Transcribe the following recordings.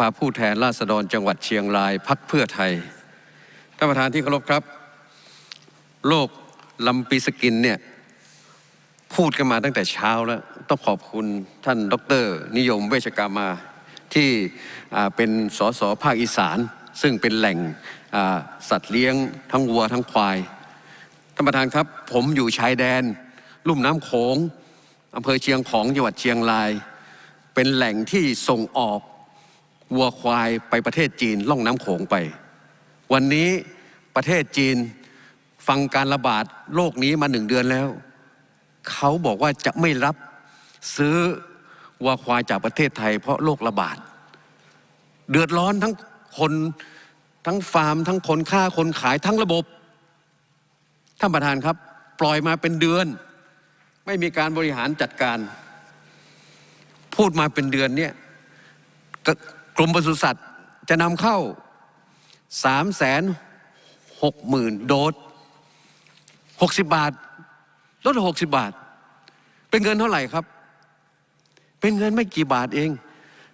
ภาผู้แทนราษฎรจังหวัดเชียงรายพักเพื่อไทย ท่านประธานที่เคารพครับ โรคลำปีสกินเนี่ยพูดกันมาตั้งแต่เช้าแล้ว ต้องขอบคุณท่านดร นิยมเวชกามาที่เป็นสสภาคอีสาน ซึ่งเป็นแหล่งสัตว์เลี้ยงทั้งวัวทั้งควาย ท่านประธานครับ ผมอยู่ชายแดน ลุ่มน้ำโขงอำเภอเชียงของจังหวัดเชียงราย เป็นแหล่งที่ส่งออก วัวควายไปประเทศจีนล่องน้ำโขงไป วันนี้ประเทศจีนฟังการระบาดโรคนี้มาหนึ่งเดือนแล้ว เขาบอกว่าจะไม่รับซื้อวัวควายจากประเทศไทย เพราะโรคระบาด เดือดร้อนทั้งคนทั้งฟาร์ม ทั้งคนค้าคนขายทั้งระบบท่านประธานครับ ปล่อยมาเป็นเดือน ไม่มีการบริหารจัดการ พูดมาเป็นเดือนเนี่ยกก รมปศุสัตว์จะนำเข้าสามแสนหกหมื่นโดสหกสิบบาท ลดหกสิบบาท เป็นเงินเท่าไหร่ครับ เป็นเงินไม่กี่บาทเอง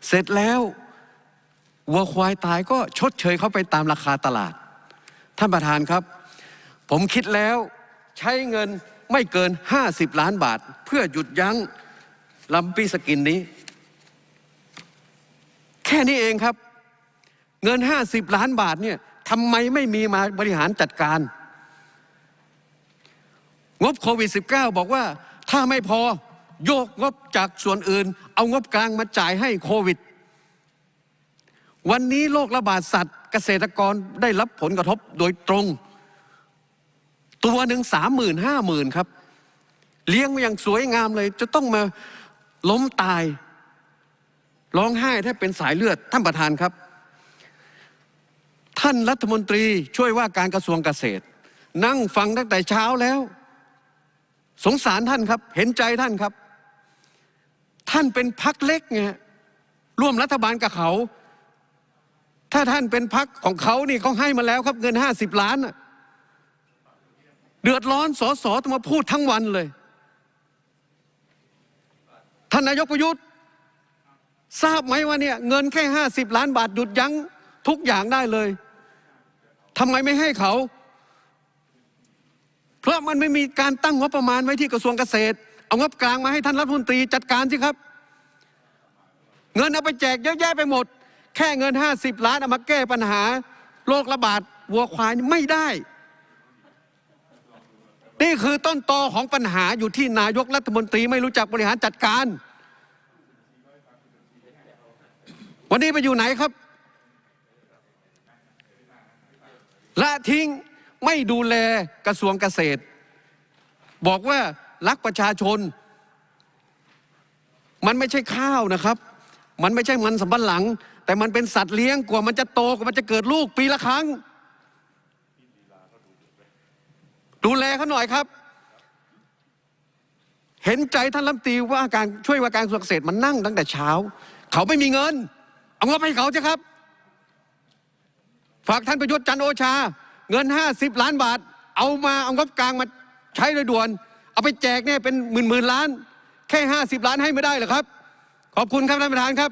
เสร็จแล้ววัวควายตายก็ชดเชยเขาไปตามราคาตลาด ท่านประธานครับ ผมคิดแล้วใช้เงินไม่เกิน 50 ล้านบาท เพื่อหยุดยั้งลำปีสกินนี้ แค่นี้เองครับ เงิน 50 ล้านบาทเนี่ยทำไมไม่มีมาบริหารจัดการ งบโควิด -19 บอกว่าถ้าไม่พอโยกงบจากส่วนอื่น เอางบกลางมาจ่ายให้โควิด วันนี้โรคระบาดสัตว์ เกษตรกรได้รับผลกระทบโดยตรง ตัวหนึ่งสามหมื่นห้าหมื่นครับ เลี้ยงมาอย่างสวยงามเลยจะต้องมาล้มตาย ร้องไห้ถ้าเป็นสายเลือดท่านประธานครับ ท่านรัฐมนตรีช่วยว่าการกระทรวงเกษตร นั่งฟังตั้งแต่เช้าแล้ว สงสารท่านครับ เห็นใจท่านครับ ท่านเป็นพักเล็กไงร่วมรัฐบาลกับเขา ถ้าท่านเป็นพักของเขานี่เขาให้มาแล้วครับเงินห้าสิบล้านเดือดร้อนสอสอต้องมาพูดทั้งวันเลย ท่านนายกประยุทธ์ ทราบไหมว่าเนี่ยเงินแค่ห้าสิบล้านบาทหยุดยั้งทุกอย่างได้เลยทำไมไม่ให้เขา เพราะมันไม่มีการตั้งงบประมาณไว้ที่กระทรวงเกษตร เอางบกลางมาให้ท่านรัฐมนตรีจัดการสิครับ เงินเอาไปแจกเยอะแยะไปหมด แค่เงินห้าสิบล้านเอามาแก้ปัญหาโรคระบาดวัวควายไม่ได้ นี่คือต้นตอของปัญหาอยู่ที่นายกรัฐมนตรีไม่รู้จักบริหารจัดการ วันนี้ไปอยู่ไหนครับ ละทิ้งไม่ดูแลกระทรวงเกษตร บอกว่ารักประชาชน มันไม่ใช่ข้าวนะครับ มันไม่ใช่มันสำปะหลัง แต่มันเป็นสัตว์เลี้ยงกว่ามันจะโตกว่ามันจะเกิดลูกปีละครั้ง ดูแลเขาหน่อยครับ เห็นใจท่านรัฐมนตรีว่าการช่วยว่าการกระทรวงเกษตรมันนั่งตั้งแต่เช้า เขาไม่มีเงิน เอาเงินให้เขาสิครับ ฝากท่านประยุทธ์จันโอชา เงินห้าสิบล้านบาท เอามาเอางบกลางมาใช้โดยด่วน เอาไปแจกเนี่ยเป็นหมื่นหมื่นล้าน แค่ห้าสิบล้านให้ไม่ได้เหรอครับ ขอบคุณครับท่านประธานครับ